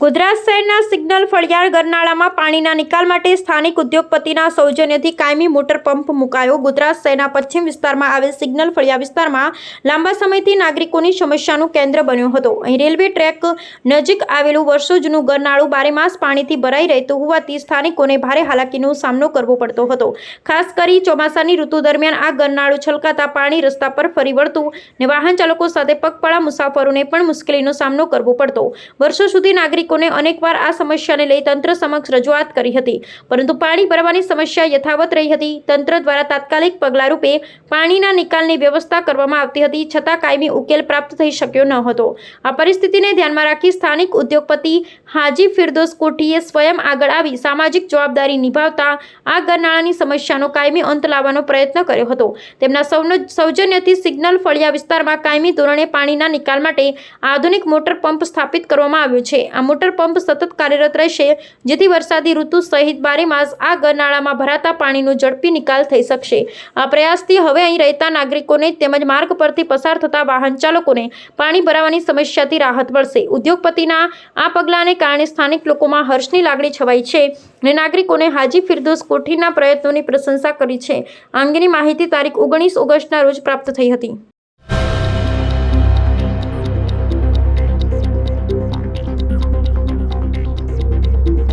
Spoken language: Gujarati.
ગુજરાત શહેરના સિગ્નલ ફળિયાર ગરનાળામાં પાણીના નિકાલ માટે સ્થાનિક ઉદ્યોગપતિના સૌજન્યથી કાયમી મોટર પંપ મુકાયો. ગુજરાત શહેરના પશ્ચિમ વિસ્તારમાં આવેલ સિગ્નલ ફળિયા વિસ્તારમાં લાંબા સમયથી નાગરિકોની સમસ્યાનું કેન્દ્ર બન્યો હતો. અહીં રેલવે ટ્રેક નજીક આવેલું વર્ષો જૂનું ગરનાળું બારેમાસ પાણીથી ભરાઈ રહેતું હોવાથી સ્થાનિકોને ભારે હાલાકીનો સામનો કરવો પડતો હતો. ખાસ કરી ચોમાસાની ઋતુ દરમિયાન આ ગરનાળું છલકાતા પાણી રસ્તા પર ફરી વળતું ને વાહન ચાલકો સાથે પગપાળા મુસાફરોને પણ મુશ્કેલીનો સામનો કરવો પડતો. વર્ષો સુધી નાગરિકોને અનેકવાર આ સમસ્યાને લઈ તંત્ર સમક્ષ રજૂઆત કરી હતી. પરંતુ પાણી ભરવાની સમસ્યા યથાવત રહી હતી. તંત્ર દ્વારા તાત્કાલિક પગલારૂપે પાણીના નિકાલની વ્યવસ્થા કરવામાં આવતી હતી, છતાં કાયમી ઉકેલ પ્રાપ્ત થઈ શક્યો ન હતો. આ પરિસ્થિતિને ધ્યાનમાં રાખી સ્થાનિક ઉદ્યોગપતિ હાજી ફિરદોસ કોઠીએ સ્વયં આગળ આવી સામાજિક જવાબદારી નિભાવતા આ ગરનાળાની સમસ્યાનો કાયમી અંત લાવવાનો પ્રયત્ન કર્યો હતો. તેમના સૌનો સૌજન્યથી સિગ્નલ ફળિયા વિસ્તારમાં કાયમી ધોરણે પાણીના નિકાલ માટે આધુનિક મોટર પંપ સ્થાપિત કરવામાં આવ્યો છે. આ મોટર પંપ સતત કાર્યરત રહેશે, જેથી વરસાદી ઋતુ સહિત બારે માસ આ ગરનાળામાં ભરાતા પાણીનો ઝડપી નિકાલ થઈ શકશે. આ પ્રયાસથી હવે અહીં રહેતા નાગરિકોને તેમજ માર્ગ પરથી પસાર થતા વાહન ચાલકોને પાણી ભરાવાની સમસ્યાથી રાહત મળશે. ઉદ્યોગપતિના આ પગલાંને કારણે સ્થાનિક લોકોમાં હર્ષની લાગણી છવાઈ છે અને નાગરિકોને હાજી ફિરદોસ કોઠીના પ્રયત્નોની પ્રશંસા કરી છે. આ અંગેની માહિતી તારીખ ઓગણીસ ઓગસ્ટના રોજ પ્રાપ્ત થઈ હતી.